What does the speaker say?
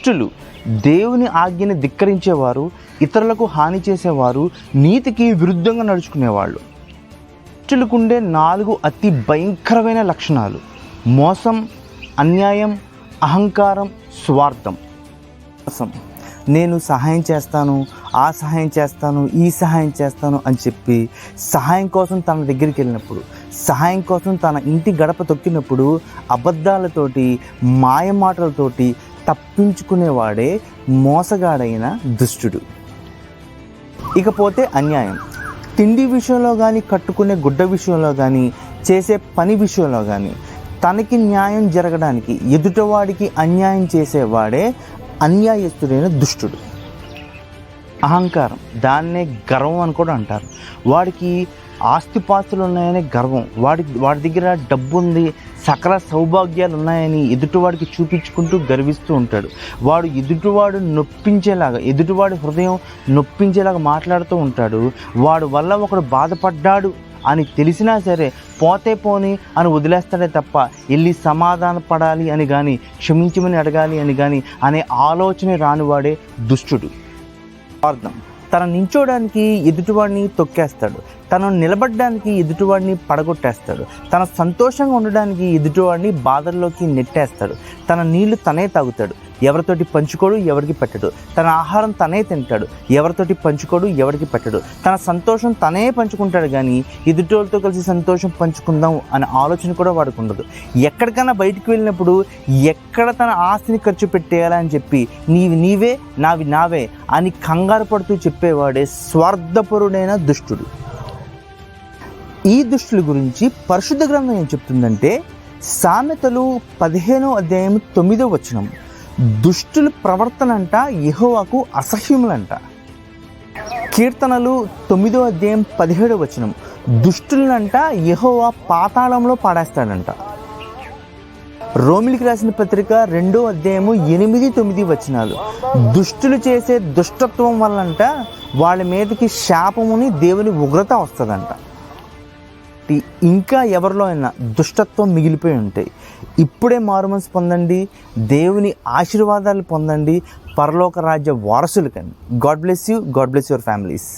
దుష్టులు. దేవుని ఆజ్ఞని ధిక్కరించేవారు ఇతరులకు హాని చేసేవారు నీతికి విరుద్ధంగా నడుచుకునేవాళ్ళు. దుష్టులకుండే నాలుగు అతి భయంకరమైన లక్షణాలు. మోసం అన్యాయం అహంకారం స్వార్థం. మోసం. నేను సహాయం చేస్తాను ఆ సహాయం చేస్తాను ఈ సహాయం చేస్తాను అని చెప్పి సహాయం కోసం తన దగ్గరికి వెళ్ళినప్పుడు సహాయం కోసం తన ఇంటి గడప తొక్కినప్పుడు అబద్ధాలతోటి మాయమాటలతోటి తప్పించుకునేవాడే మోసగాడైన దుష్టుడు. ఇకపోతే అన్యాయం. తిండి విషయంలో కానీ కట్టుకునే గుడ్డ విషయంలో కానీ చేసే పని విషయంలో కానీ తనకి న్యాయం జరగడానికి ఎదుటవాడికి అన్యాయం చేసేవాడే అన్యాయస్తుడైన దుష్టుడు. అహంకారం. దాన్నే గర్వం అని కూడా అంటారు. వాడికి ఆస్తిపాస్తులు ఉన్నాయనే గర్వం. వాడి వాడి దగ్గర డబ్బు ఉంది సకల సౌభాగ్యాలు ఉన్నాయని ఎదుటివాడికి చూపించుకుంటూ గర్విస్తూ ఉంటాడు. వాడు ఎదుటివాడు నొప్పించేలాగా ఎదుటివాడి హృదయం నొప్పించేలాగా మాట్లాడుతూ ఉంటాడు. వాడు వల్ల ఒకడు బాధపడ్డాడు అని తెలిసినా సరే పోతే పోని అని వదిలేస్తాడే తప్ప వెళ్ళి సమాధాన పడాలి అని కానీ క్షమించమని అడగాలి అని కానీ అనే ఆలోచన రానివాడే దుష్టుడు. అర్థం తన నించోడానికి ఎదుటివాడిని తొక్కేస్తాడు. తను నిలబడడానికి ఎదుటివాడిని పడగొట్టేస్తాడు. తన సంతోషంగా ఉండడానికి ఎదుటివాడిని బాధల్లోకి నెట్టేస్తాడు. తన నీళ్ళు తనే తాగుతాడు. ఎవరితోటి పంచుకోడు ఎవరికి పెట్టడు. తన ఆహారం తనే తింటాడు. ఎవరితోటి పంచుకోడు ఎవరికి పెట్టడు. తన సంతోషం తనే పంచుకుంటాడు కానీ ఎదుటోళ్ళతో కలిసి సంతోషం పంచుకుందాం అనే ఆలోచన కూడా వాడికి ఉండదు. ఎక్కడికైనా బయటికి వెళ్ళినప్పుడు ఎక్కడ తన ఆస్తిని ఖర్చు పెట్టేయాలని చెప్పి నీవి నీవే నావి నావే అని కంగారు పడుతూ చెప్పేవాడే స్వార్థపరుడైన దుష్టుడు. ఈ దుష్టుల గురించి పరిశుద్ధ గ్రంథం ఏం చెప్తుందంటే సామెతలు పదిహేనో అధ్యాయం తొమ్మిదో వచనం దుష్టుల ప్రవర్తన అంట అసహ్యములంట. కీర్తనలు తొమ్మిదో అధ్యాయం పదిహేడో వచనం. దుష్టులనంట యహోవా పాతాళంలో పాడేస్తాడంట. రోమిలికి రాసిన పత్రిక రెండో అధ్యాయము ఎనిమిది తొమ్మిది వచనాలు. దుష్టులు చేసే దుష్టత్వం వల్లంట వాళ్ళ మీదకి శాపముని దేవుని ఉగ్రత వస్తుందంట. కాబట్టి ఇంకా ఎవరిలో అయినా దుష్టత్వం మిగిలిపోయి ఉంటాయి ఇప్పుడే మారుమనసు పొందండి దేవుని ఆశీర్వాదాలు పొందండి పరలోక రాజ్య వారసులు కండి God bless you God bless your families